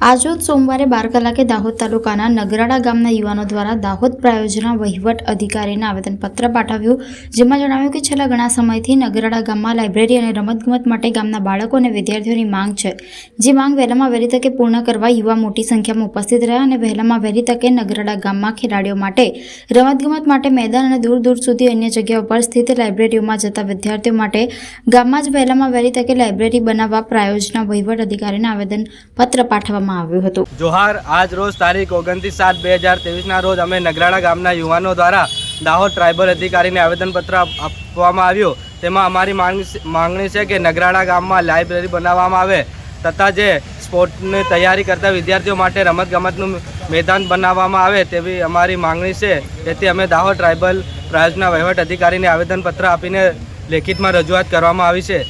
આજરોજ સોમવારે બાર કલાકે દાહોદ તાલુકાના નગરાડા ગામના યુવાનો દ્વારા દાહોદ પ્રાયોજના વહીવટ અધિકારીને આવેદનપત્ર પાઠવ્યું, જેમાં જણાવ્યું કે છેલ્લા ઘણા સમયથી નગરાડા ગામમાં લાઇબ્રેરી અને રમતગમત માટે ગામના બાળકો અને વિદ્યાર્થીઓની માંગ છે. જે માંગ વહેલામાં વહેલી તકે પૂર્ણ કરવા યુવા મોટી સંખ્યામાં ઉપસ્થિત રહ્યા અને વહેલામાં વહેલી તકે નગરાડા ગામમાં ખેલાડીઓ માટે, રમતગમત માટે મેદાન અને દૂર દૂર સુધી અન્ય જગ્યાઓ પર સ્થિત લાઇબ્રેરીઓમાં જતા વિદ્યાર્થીઓ માટે ગામમાં જ વહેલામાં વહેલી તકે લાઇબ્રેરી બનાવવા પ્રાયોજના વહીવટ અધિકારીને આવેદનપત્ર પાઠવવામાં આવ્યું હતું. જોહાર, આજ રોજ તારીખ ઓગણત્રીસ સાત બે હજાર ત્રેવીસના રોજ અમે નગરાળા ગામના યુવાનો દ્વારા દાહોદ ટ્રાઇબલ અધિકારીને આવેદનપત્ર આપવામાં આવ્યું. તેમાં અમારી માંગ- માંગણી છે કે નગરાળા ગામમાં લાઇબ્રેરી બનાવવામાં આવે તથા જે સ્પોર્ટની તૈયારી કરતા વિદ્યાર્થીઓ માટે રમતગમતનું મેદાન બનાવવામાં આવે તેવી અમારી માંગણી છે. તેથી અમે દાહોદ ટ્રાઇબલ પ્રાયોજના વહીવટ અધિકારીને આવેદનપત્ર આપીને લેખિતમાં રજૂઆત કરવામાં આવી છે.